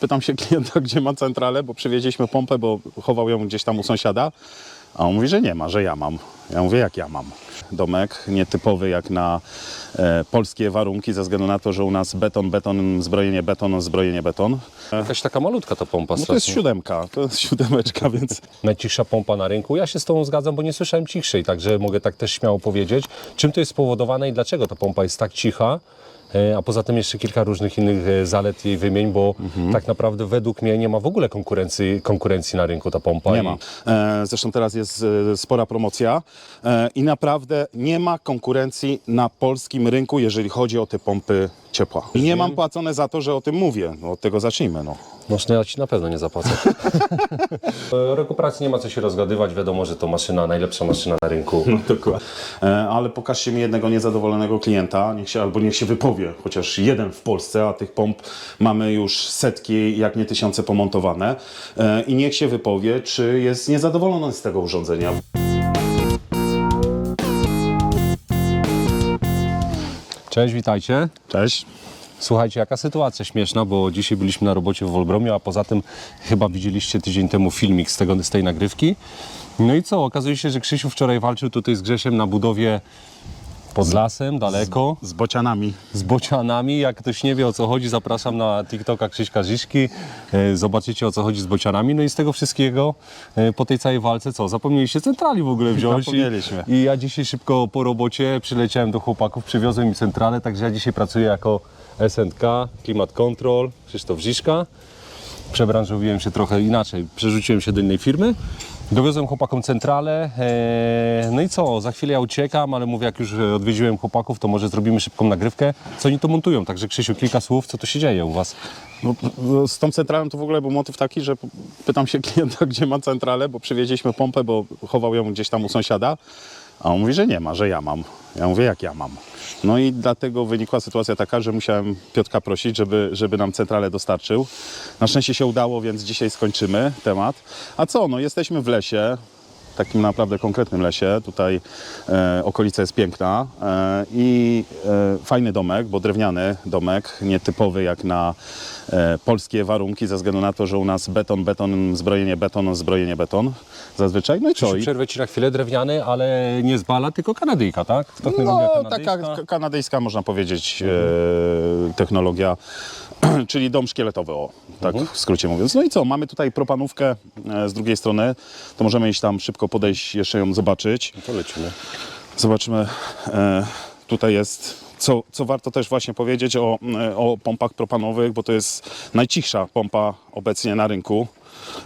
pytam się klienta, gdzie ma centralę, bo przywieźliśmy pompę, bo chował ją gdzieś tam u sąsiada. A on mówi, że nie ma, że ja mam. Ja mówię, jak ja mam. Domek nietypowy jak na e, polskie warunki, ze względu na to, że u nas beton, beton, zbrojenie, beton, zbrojenie, beton. E, Jakaś taka malutka ta pompa no to jest strasznie. siódemka, to jest siódemeczka, więc Najcichsza pompa na rynku. Ja się z Tobą zgadzam, bo nie słyszałem cichszej, także mogę tak też śmiało powiedzieć. Czym to jest spowodowane i dlaczego ta pompa jest tak cicha? E, A poza tym jeszcze kilka różnych innych e, zalet jej wymień, bo Mhm. tak naprawdę według mnie nie ma w ogóle konkurencji, konkurencji na rynku ta pompa. nie I- ma. E, zresztą teraz jest e, spora promocja e, i naprawdę nie ma konkurencji na polskim rynku, jeżeli chodzi o te pompy ciepła. I nie mam płacone za to, że o tym mówię. No, od tego zacznijmy. No. No, ja ci na pewno nie zapłacę. E, Roku pracy nie ma co się rozgadywać, wiadomo, że to maszyna, najlepsza maszyna na rynku. Dokładnie. E, Ale pokażcie mi jednego niezadowolonego klienta, niech się, albo niech się wypowie, chociaż jeden w Polsce, a tych pomp mamy już setki, jak nie tysiące pomontowane. E, I niech się wypowie, czy jest niezadowolony z tego urządzenia. Cześć, witajcie. Cześć. Słuchajcie, jaka sytuacja śmieszna, bo dzisiaj byliśmy na robocie w Wolbromiu, a poza tym chyba widzieliście tydzień temu filmik z, tego, z tej nagrywki. No i co, okazuje się, że Krzysiu wczoraj walczył tutaj z Grzesiem na budowie pod lasem, daleko, Z bocianami. z bocianami. Jak ktoś nie wie o co chodzi, zapraszam na TikToka Krzyśka Ziszki. E, Zobaczycie o co chodzi z bocianami. No i z tego wszystkiego e, po tej całej walce co? Zapomnieliście centrali w ogóle wziąć. Zapomnieliśmy. I, I ja dzisiaj szybko po robocie przyleciałem do chłopaków, przywiozłem im centralę, także ja dzisiaj pracuję jako SNK, Klimat Control, Krzysztof Ziszka. Przebranżowiłem się trochę inaczej, przerzuciłem się do innej firmy. Dowiozłem chłopakom centralę. e, No i co, za chwilę ja uciekam, ale mówię, jak już e, odwiedziłem chłopaków, to może zrobimy szybką nagrywkę, co oni to montują. Także Krzysiu, kilka słów, co tu się dzieje u Was? No, no, z tą centralą to w ogóle był motyw taki, że pytam się klienta, gdzie ma centralę, bo przywieźliśmy pompę, bo chował ją gdzieś tam u sąsiada. A on mówi, że nie ma, że ja mam. Ja mówię, jak ja mam. No i dlatego wynikła sytuacja taka, że musiałem Piotka prosić, żeby, żeby nam centralę dostarczył. Na szczęście się udało, więc dzisiaj skończymy temat. A co, no jesteśmy w lesie, takim naprawdę konkretnym lesie. Tutaj e, okolica jest piękna e, i e, fajny domek, bo drewniany domek, nietypowy jak na e, polskie warunki, ze względu na to, że u nas beton, beton, zbrojenie, beton, zbrojenie, beton zazwyczaj. No i co? I, przerwę Ci na chwilę, drewniany, ale nie z bala, tylko kanadyjka, tak? No, taka kanadyjska. k- kanadyjska, można powiedzieć, e, technologia, czyli dom szkieletowy, o, tak w skrócie mówiąc. No i co, mamy tutaj propanówkę e, z drugiej strony, to możemy iść tam szybko podejść, jeszcze ją zobaczyć. To lecimy. Zobaczmy, e, tutaj jest, co, co warto też właśnie powiedzieć o, e, o pompach propanowych, bo to jest najcichsza pompa obecnie na rynku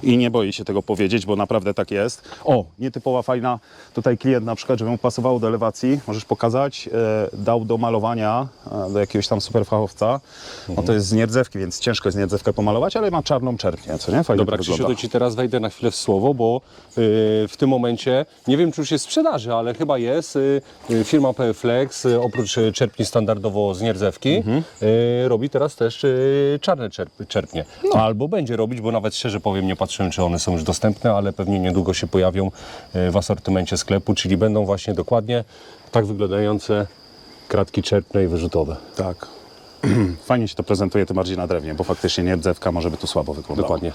i nie boję się tego powiedzieć, bo naprawdę tak jest. O, nietypowa, fajna, tutaj klient na przykład, żeby mu pasowało do elewacji, możesz pokazać, e, dał do malowania e, do jakiegoś tam superfachowca, no to jest z nierdzewki, więc ciężko jest nierdzewkę pomalować, ale ma czarną czerpnię, co nie? Fajnie Dobra, to Krzysiu, wygląda. to Ci teraz wejdę na chwilę w słowo, bo yy, w tym momencie, nie wiem czy już jest w sprzedaży, ale chyba jest, yy, yy, firma PFlex, yy, oprócz yy, czerpni standardowo z nierdzewki, Mhm. yy, robi teraz też yy, czarne czerp, czerpnie. No. Albo będzie robić, bo nawet szczerze powiem, nie patrzyłem czy one są już dostępne, ale pewnie niedługo się pojawią yy, w asortymencie sklepu, czyli będą właśnie dokładnie tak wyglądające kratki czerpne i wyrzutowe. Tak. Fajnie się to prezentuje, tym bardziej na drewnie, bo faktycznie nierdzewka może by tu słabo wyglądała. Dokładnie.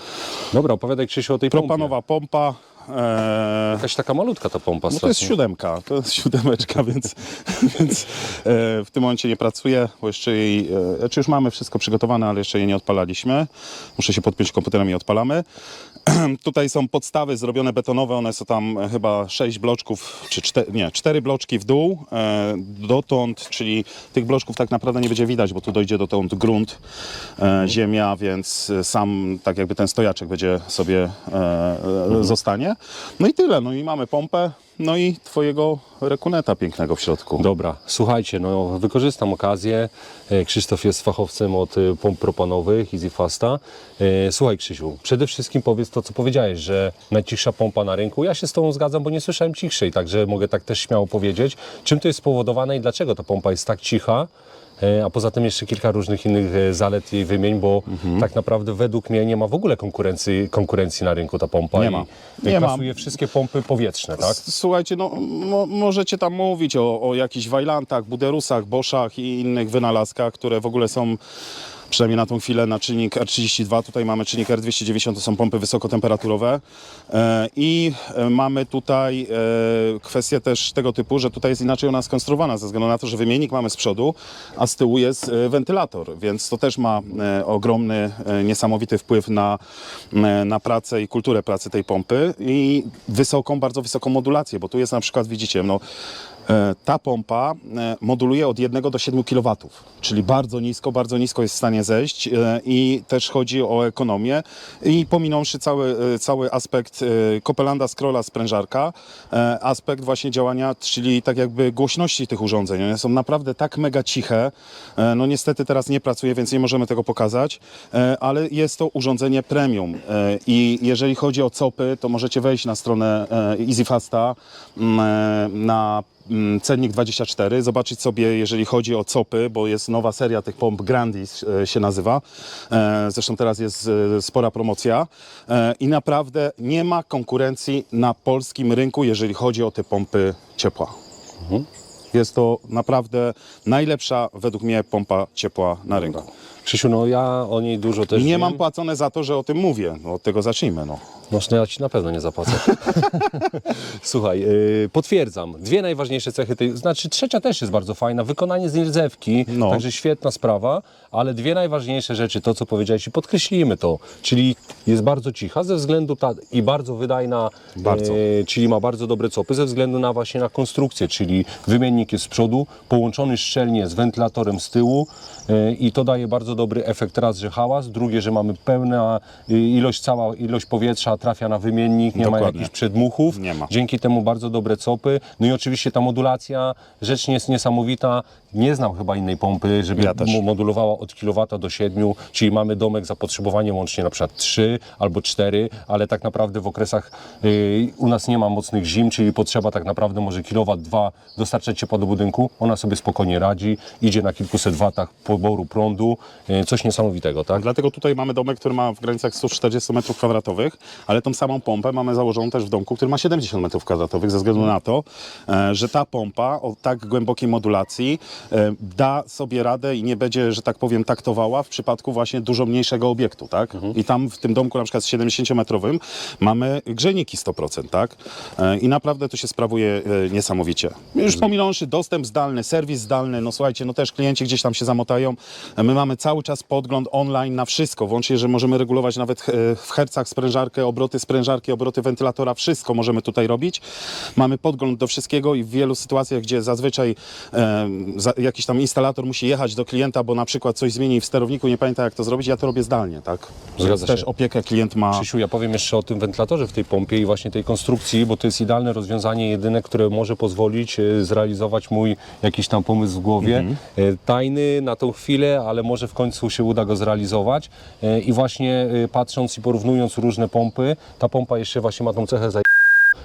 Dobra, opowiadaj Krzysiu o tej pompie. Propanowa pompa. E, Jakaś taka malutka ta pompa no to jest siódemka, to jest siódemeczka, więc, więc e, w tym momencie nie pracuję, bo jeszcze jej, e, znaczy już mamy wszystko przygotowane, ale jeszcze jej nie odpalaliśmy. Muszę się podpiąć komputerem i odpalamy. Tutaj są podstawy zrobione betonowe, one są tam chyba 6 bloczków, czy 4, nie, 4 bloczki w dół, e, dotąd, czyli tych bloczków tak naprawdę nie będzie widać, bo tu dojdzie dotąd grunt, e, ziemia, więc sam tak jakby ten stojaczek będzie sobie e, e, zostanie. No i tyle, no i mamy pompę, no i twojego rekuneta pięknego w środku. Dobra, słuchajcie, no wykorzystam okazję. E, Krzysztof jest fachowcem od e, pomp propanowych EasyFasta. E, Słuchaj Krzysiu, przede wszystkim powiedz to, co powiedziałeś, że najcichsza pompa na rynku. Ja się z Tobą zgadzam, bo nie słyszałem cichszej, także mogę tak też śmiało powiedzieć. Czym to jest spowodowane i dlaczego ta pompa jest tak cicha? E, A poza tym jeszcze kilka różnych innych e, zalet jej wymień, bo Mhm. tak naprawdę według mnie nie ma w ogóle konkurencji, konkurencji na rynku ta pompa. Nie ma. i Nie ma. kasuje wszystkie pompy powietrzne, tak? Słuchajcie, no mo, możecie tam mówić o, o jakichś Wajlantach, Buderusach, Boschach i innych wynalazkach, które w ogóle są przynajmniej na tą chwilę, na czynnik R32. Tutaj mamy czynnik R290, to są pompy wysokotemperaturowe. E, I e, mamy tutaj e, kwestię też tego typu, że tutaj jest inaczej ona skonstruowana, ze względu na to, że wymiennik mamy z przodu, a z tyłu jest wentylator, więc to też ma ogromny, niesamowity wpływ na, na pracę i kulturę pracy tej pompy i wysoką, bardzo wysoką modulację, bo tu jest na przykład, widzicie, no, Ta pompa e, moduluje od 1 do 7 kW, czyli bardzo nisko, bardzo nisko jest w stanie zejść e, i też chodzi o ekonomię i pominąwszy cały, e, cały aspekt e, Copelanda Scrolla sprężarka, e, aspekt właśnie działania, czyli tak jakby głośności tych urządzeń. One są naprawdę tak mega ciche, e, no niestety teraz nie pracuje, więc nie możemy tego pokazać, e, ale jest to urządzenie premium e, i jeżeli chodzi o copy, to możecie wejść na stronę e, EasyFasta mm, e, na Cennik 24, zobaczyć sobie, jeżeli chodzi o copy, bo jest nowa seria tych pomp Grandis e, się nazywa. E, Zresztą teraz jest e, spora promocja i naprawdę nie ma konkurencji na polskim rynku, jeżeli chodzi o te pompy ciepła. Jest to naprawdę najlepsza według mnie pompa ciepła na rynku. Krzysiu, no ja o niej dużo też I nie wiem. mam płacone za to, że o tym mówię. No, od tego zacznijmy. No. No, no ja ci na pewno nie zapłacę. Słuchaj, yy, potwierdzam. Dwie najważniejsze cechy tej, znaczy trzecia też jest bardzo fajna, wykonanie z nierdzewki, No. także świetna sprawa, ale dwie najważniejsze rzeczy, to co powiedziałeś i podkreślimy to, czyli jest bardzo cicha ze względu ta, i bardzo wydajna, Bardzo. yy, czyli ma bardzo dobre copy ze względu na właśnie na konstrukcję, czyli wymiennik jest z przodu, połączony szczelnie z wentylatorem z tyłu yy, i to daje bardzo dobry efekt raz, że hałas, drugie, że mamy pełna yy, ilość, cała ilość powietrza trafia na wymiennik, nie ma Dokładnie. jakichś przedmuchów. Nie ma. Dzięki temu bardzo dobre copy. No i oczywiście ta modulacja, rzecz jest niesamowita. Nie znam chyba innej pompy, żeby Ja też. mo- modulowała od kilowata do 7, czyli mamy domek zapotrzebowanie łącznie na przykład 3 albo 4, ale tak naprawdę w okresach yy, u nas nie ma mocnych zim, czyli potrzeba tak naprawdę może kilowat, dwa dostarczać ciepła do budynku. Ona sobie spokojnie radzi, idzie na kilkuset watach poboru prądu. Yy, coś niesamowitego, tak? Dlatego tutaj mamy domek, który ma w granicach 140 m2, ale tą samą pompę mamy założoną też w domku, który ma 70 m2, ze względu na to, e, że ta pompa o tak głębokiej modulacji da sobie radę i nie będzie, że tak powiem, taktowała w przypadku właśnie dużo mniejszego obiektu, tak? I tam w tym domku na przykład z 70-metrowym mamy grzejniki 100%, tak? E, I naprawdę to się sprawuje e, niesamowicie. Już pominąwszy dostęp zdalny, serwis zdalny, no słuchajcie, no też klienci gdzieś tam się zamotają. E, My mamy cały czas podgląd online na wszystko, włącznie, że możemy regulować nawet e, w hercach sprężarkę, obroty sprężarki, obroty wentylatora, wszystko możemy tutaj robić. Mamy podgląd do wszystkiego i w wielu sytuacjach, gdzie zazwyczaj e, za, jakiś tam instalator musi jechać do klienta, bo na przykład coś zmieni w sterowniku, nie pamięta jak to zrobić, ja to robię zdalnie, tak? Zgadza Też się. opiekę klient ma. Krzysiu, ja powiem jeszcze o tym wentylatorze w tej pompie i właśnie tej konstrukcji, bo to jest idealne rozwiązanie, jedyne, które może pozwolić e, zrealizować mój jakiś tam pomysł w głowie. Mhm. E, Tajny na tą chwilę, ale może w końcu się uda go zrealizować. E, I właśnie e, patrząc i porównując różne pompy, ta pompa jeszcze właśnie ma tą cechę za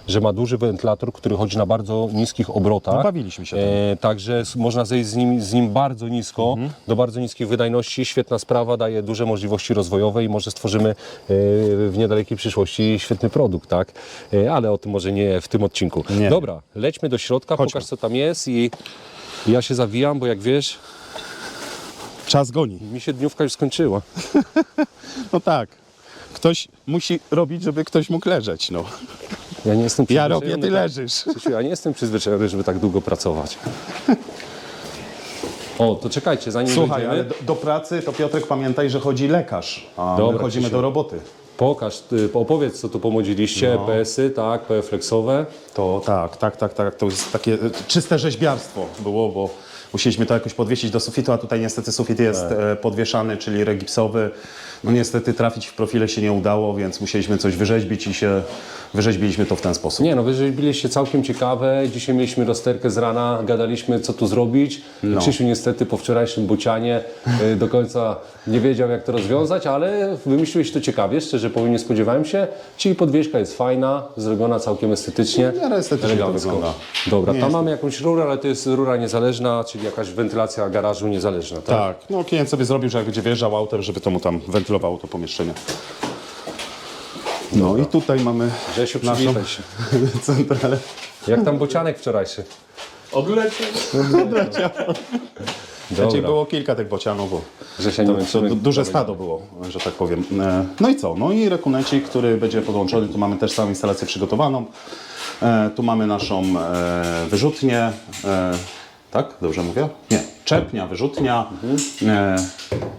że ma duży wentylator, który chodzi na bardzo niskich obrotach. No, bawiliśmy się. E, także s- można zejść z nim, z nim bardzo nisko, Mhm. do bardzo niskich wydajności. Świetna sprawa, daje duże możliwości rozwojowe i może stworzymy e, w niedalekiej przyszłości świetny produkt, tak? E, ale o tym może nie w tym odcinku. Nie. Dobra, lećmy do środka, Chodźmy. pokaż co tam jest i ja się zawijam, bo jak wiesz, Czas goni. mi się dniówka już skończyła. No tak. Ktoś musi robić, żeby ktoś mógł leżeć, no. Ja nie jestem Ja robię, ty tak- leżysz. Krzysiu, ja nie jestem przyzwyczajony, żeby tak długo pracować. O, to czekajcie, zanim Słuchaj, dojdziemy, ale do, do pracy to Piotrek pamiętaj, że chodzi lekarz, a Dobra, my chodzimy Krzysiu. do roboty. pokaż, ty, opowiedz co tu pomodziliście, No. PS-y, tak, PF-flexowe. To tak, tak, tak, tak. To jest takie e, czyste rzeźbiarstwo było, bo musieliśmy to jakoś podwiesić do sufitu, a tutaj niestety sufit jest Tak. e, podwieszany, czyli regipsowy. No niestety trafić w profile się nie udało, więc musieliśmy coś wyrzeźbić i się wyrzeźbiliśmy to w ten sposób. Nie no, wy byliście całkiem ciekawe. Dzisiaj mieliśmy rozterkę z rana, gadaliśmy co tu zrobić. No. Krzysiu niestety po wczorajszym bucianie y, do końca nie wiedział jak to rozwiązać, ale wymyśliłeś to ciekawie, szczerze powiem, nie spodziewałem się. Czyli podwieźka jest fajna, zrobiona całkiem estetycznie. Miarę estetycznie to elegancko. wygląda. Dobra, Nie tam jest- mamy jakąś rurę, ale to jest rura niezależna, czyli jakaś wentylacja garażu niezależna, tak? Tak, no klient sobie zrobił, że jak będzie wjeżdżał autem, żeby to mu tam wentylowało to pomieszczenie. No i tutaj mamy Grzesiu, naszą przywitaj się. centralę. Jak tam bocianek wczorajszy? Odleciał. Odleciał. Dobra. Znaczy było kilka tych bocianów, bo Że się nie to, to, męczymy. du- duże stado było, że tak powiem. E, No i co? No i rekunecik, który będzie podłączony, tu mamy też całą instalację przygotowaną. E, Tu mamy naszą e, wyrzutnię. E, Tak? Dobrze mówię? Nie. Czepnia, wyrzutnia, e,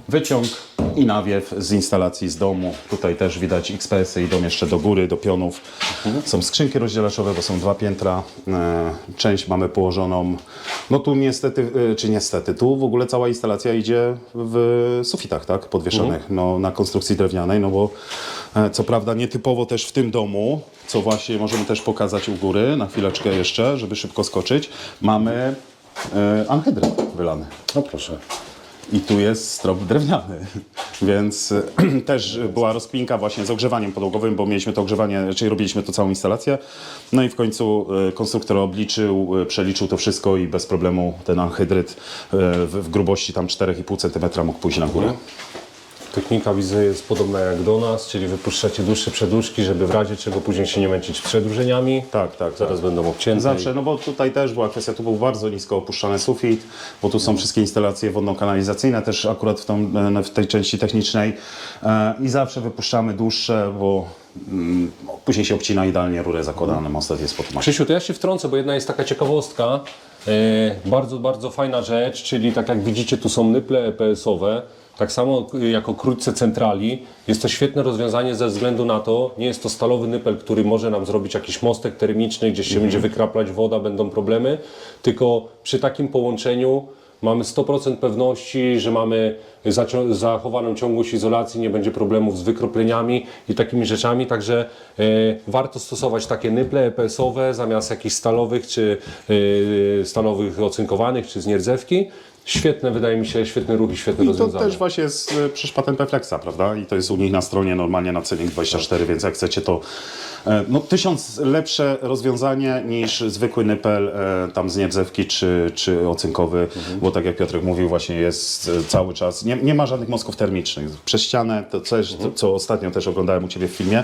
wyciąg i nawiew z instalacji z domu. Tutaj też widać XPS-y idą jeszcze do góry, do pionów. Są skrzynki rozdzielaczowe, bo są dwa piętra. E, Część mamy położoną. No tu niestety, e, czy niestety, tu w ogóle cała instalacja idzie w sufitach, tak? Podwieszanych no, na konstrukcji drewnianej, no bo co prawda nietypowo też w tym domu, co właśnie możemy też pokazać u góry, na chwileczkę jeszcze, żeby szybko skoczyć, mamy e, anhydrat wylany. No proszę. I tu jest strop drewniany, więc e, też była rozkminka właśnie z ogrzewaniem podłogowym, bo mieliśmy to ogrzewanie, czyli robiliśmy to całą instalację. No i w końcu e, konstruktor obliczył, przeliczył to wszystko i bez problemu ten anhydryt w grubości tam 4,5 cm mógł pójść na górę. Technika widzę jest podobna jak do nas, czyli wypuszczacie dłuższe przedłużki, żeby w razie czego później się nie męczyć przedłużeniami. Tak, tak. Zaraz będą obcięte. Zawsze, no bo tutaj też była kwestia, tu był bardzo nisko opuszczany sufit, bo tu są wszystkie instalacje wodno-kanalizacyjne też akurat w, tą, e, w tej części technicznej e, i zawsze wypuszczamy dłuższe, bo mm, później się obcina idealnie rurę zakładane, mostet jest pod. Krzysiu, to ja się wtrącę, bo jedna jest taka ciekawostka. E, bardzo, bardzo fajna rzecz, czyli tak jak widzicie, tu są nyple EPS-owe. Tak samo e, jako krótce centrali. Jest to świetne rozwiązanie ze względu na to, nie jest to stalowy nypel, który może nam zrobić jakiś mostek termiczny, gdzieś się będzie wykraplać woda, będą problemy, tylko przy takim połączeniu mamy 100% pewności, że mamy zachowaną ciągłość izolacji, nie będzie problemów z wykropleniami i takimi rzeczami, także e, warto stosować takie nyple EPS-owe zamiast jakichś stalowych czy e, stalowych ocynkowanych czy z nierdzewki. Świetne, wydaje mi się, świetny ruch i świetne I to rozwiązanie. też właśnie jest y, przecież patent prawda? I to jest u nich na stronie normalnie na Cenik 24, więc jak chcecie to no tysiąc lepsze rozwiązanie niż zwykły nypel e, tam z niedzewki czy, czy ocynkowy, bo tak jak Piotrek mówił właśnie jest e, cały czas, nie, nie ma żadnych mostków termicznych. Przez ścianę, to coś, to, co ostatnio też oglądałem u Ciebie w filmie,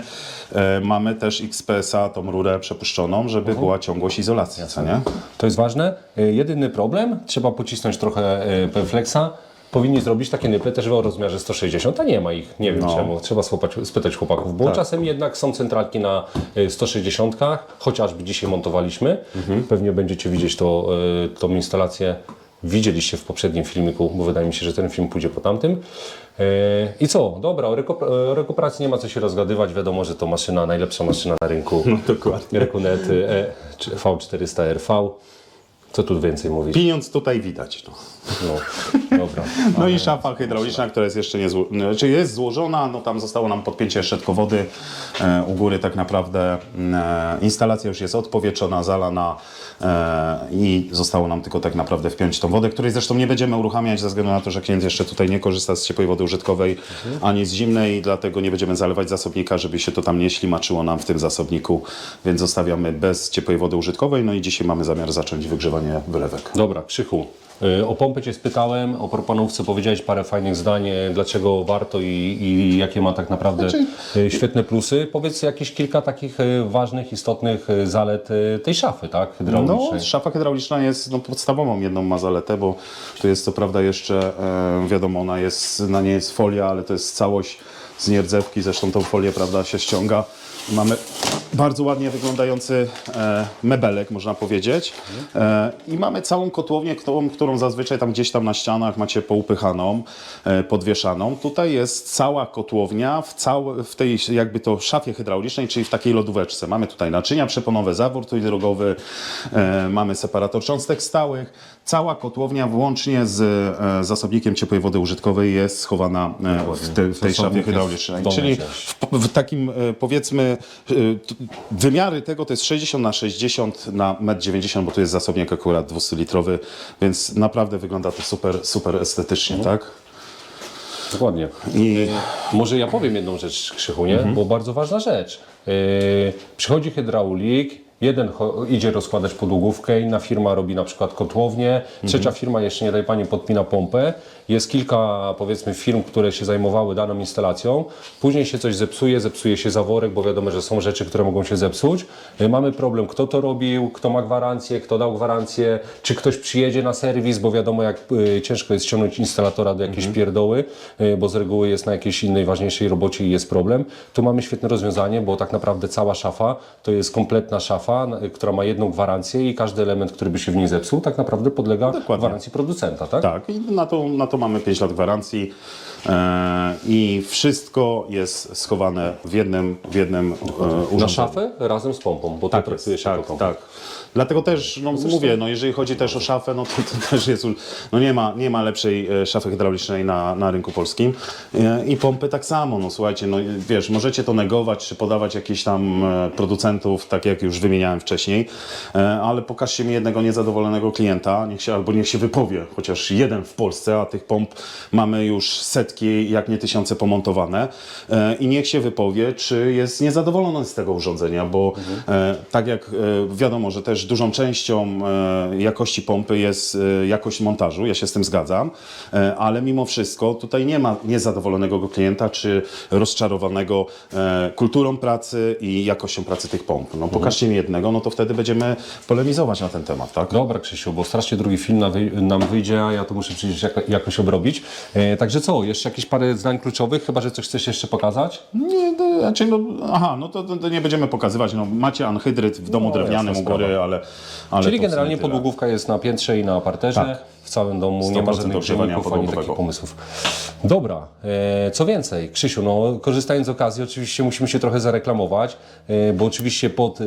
e, mamy też XPS-a, tą rurę przepuszczoną, żeby była ciągłość izolacji, co nie? To jest ważne. E, Jedyny problem, trzeba pocisnąć trochę e, Perflexa. Powinni zrobić takie nyple też o rozmiarze 160, a nie ma ich. Nie wiem No. czemu. Trzeba spopać, spytać chłopaków, bo Tak. czasem jednak są centralki na e, 160, chociażby dzisiaj montowaliśmy. Mhm. Pewnie będziecie widzieć to, e, tą instalację. Widzieliście w poprzednim filmiku, bo wydaje mi się, że ten film pójdzie po tamtym. E, I co? Dobra, o rekuperacji nie ma co się rozgadywać. Wiadomo, że to maszyna, najlepsza maszyna na rynku. Dokładnie. Rekunet e, czy V400RV. Co tu więcej mówić? Pieniądz tutaj widać. No. No, dobra. No i szafa hydrauliczna, która jest jeszcze nie zło... znaczy jest złożona, no tam zostało nam podpięcie szczetkowody e, u góry tak naprawdę. E, instalacja już jest odpowietrzona, zalana e, i zostało nam tylko tak naprawdę wpiąć tą wodę, której zresztą nie będziemy uruchamiać ze względu na to, że klient jeszcze tutaj nie korzysta z ciepłej wody użytkowej ani z zimnej, dlatego nie będziemy zalewać zasobnika, żeby się to tam nie ślimaczyło nam w tym zasobniku, więc zostawiamy bez ciepłej wody użytkowej, no i dzisiaj mamy zamiar zacząć wylewek. Dobra, Krzychu. y, O pompę Cię spytałem, o propanówce powiedziałeś parę fajnych zdań, y, dlaczego warto i, i jakie ma tak naprawdę Znaczy- y, świetne plusy. Powiedz jakieś kilka takich y, ważnych, istotnych zalet tej szafy, tak, hydraulicznej. No, szafa hydrauliczna jest no, podstawową jedną ma zaletę, bo tu jest co prawda jeszcze, e, wiadomo, ona jest, na niej jest folia, ale to jest całość z nierdzewki, zresztą tą folię, prawda, się ściąga. Mamy bardzo ładnie wyglądający e, mebelek, można powiedzieć. E, I mamy całą kotłownię, którą, którą zazwyczaj tam gdzieś tam na ścianach macie poupychaną, e, podwieszaną. Tutaj jest cała kotłownia w, cał, w tej jakby to szafie hydraulicznej, czyli w takiej lodóweczce. Mamy tutaj naczynia przeponowe, zawór trójdrogowy, e, mamy separator cząstek stałych. Cała kotłownia włącznie z e, zasobnikiem ciepłej wody użytkowej jest schowana e, w, te, w tej szafie hydraulicznej. Czyli w, w takim e, powiedzmy wymiary tego to jest 60 na 60 na 1,90 m, bo tu jest zasobnik akurat 200-litrowy, więc naprawdę wygląda to super, super estetycznie, tak? Dokładnie. I Może ja powiem jedną rzecz, Krzychu, nie? Mhm. Bo bardzo ważna rzecz. Yy, przychodzi hydraulik, jeden idzie rozkładać podłogówkę, inna firma robi na przykład kotłownię, trzecia firma jeszcze, nie daj Pani, podpina pompę jest kilka powiedzmy firm, które się zajmowały daną instalacją, później się coś zepsuje, zepsuje się zaworek, bo wiadomo, że są rzeczy, które mogą się zepsuć. Y, Mamy problem, kto to robił, kto ma gwarancję, kto dał gwarancję, czy ktoś przyjedzie na serwis, bo wiadomo jak y, ciężko jest ściągnąć instalatora do jakiejś pierdoły, y, bo z reguły jest na jakiejś innej ważniejszej robocie i jest problem. Tu mamy świetne rozwiązanie, bo tak naprawdę cała szafa to jest kompletna szafa, która ma jedną gwarancję i każdy element, który by się w niej zepsuł, tak naprawdę podlega Dokładnie. gwarancji producenta, tak? Tak, i na to, na to mamy 5 lat gwarancji e, i wszystko jest schowane w jednym, w jednym e, urządzeniu. Na szafę razem z pompą, bo Tak, traktuje jest, się tak, tak. Dlatego też, no mówię, no jeżeli chodzi też o szafę, no to, to też jest, no nie ma, nie ma lepszej e, szafy hydraulicznej na, na rynku polskim. E, i pompy tak samo, no słuchajcie, no wiesz, możecie to negować, czy podawać jakichś tam e, producentów, tak jak już wymieniałem wcześniej, ale pokażcie mi jednego niezadowolonego klienta, niech się, albo niech się wypowie, chociaż jeden w Polsce, a tych pomp mamy już setki, jak nie tysiące pomontowane. I niech się wypowie, czy jest niezadowolony z tego urządzenia, bo e, tak jak wiadomo, że też dużą częścią e, jakości pompy jest e, jakość montażu, ja się z tym zgadzam, e, ale mimo wszystko tutaj nie ma niezadowolonego klienta, czy rozczarowanego kulturą pracy i jakością pracy tych pomp. No pokażcie mi jednego, no to wtedy będziemy polemizować na ten temat, tak? Dobra Krzysiu, bo strasznie drugi film nam wyjdzie, a ja to muszę przecież jako, jakoś obrobić. Także co, jeszcze jakieś parę zdań kluczowych, chyba że coś chcesz jeszcze pokazać? Nie, to, znaczy, no, aha, no to, to, nie będziemy pokazywać. No, macie anhydryt w domu No, drewnianym u góry, ale, ale Czyli w sumie generalnie podłogówka jest na piętrze i na parterze. Tak. W całym domu nie ma 100% żadnych ogrzewania grzejników ani takich pomysłów. Dobra, e, co więcej, Krzysiu, no, korzystając z okazji, oczywiście musimy się trochę zareklamować, e, bo oczywiście pod e,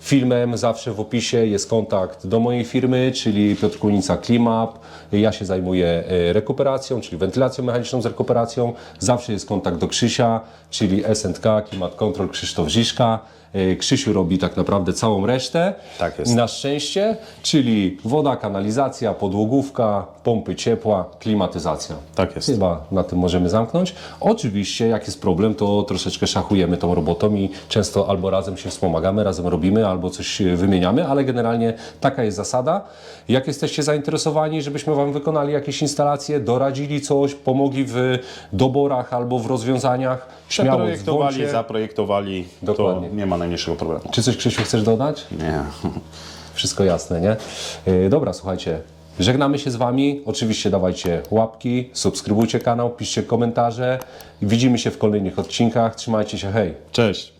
filmem zawsze w opisie jest kontakt do mojej firmy, czyli Piotr Kunica Klimap. Ja się zajmuję e, rekuperacją, czyli wentylacją mechaniczną z rekuperacją. Zawsze jest kontakt do Krzysia, czyli S&K, Klimat Control Krzysztof Ziszka. E, Krzysiu robi tak naprawdę całą resztę. Tak jest. Na szczęście, czyli woda, kanalizacja, podłogówka, pompy ciepła, klimatyzacja. Tak jest. Chyba na tym możemy zamknąć. Oczywiście, jak jest problem, to troszeczkę szachujemy tą robotą i często albo razem się wspomagamy, razem robimy, albo coś e, wymieniamy, ale generalnie taka jest zasada. Jak jesteście zainteresowani, żebyśmy Wam wykonali jakieś instalacje, doradzili coś, pomogli w doborach albo w rozwiązaniach, śmiało Przeprojektowali, dzwońcie. zaprojektowali, Dokładnie. to nie ma najmniejszego problemu. Czy coś, Krzysiu, chcesz dodać? Nie. Wszystko jasne, nie? Yy, dobra, słuchajcie. Żegnamy się z Wami. Oczywiście dawajcie łapki, subskrybujcie kanał, piszcie komentarze. Widzimy się w kolejnych odcinkach. Trzymajcie się, hej! Cześć.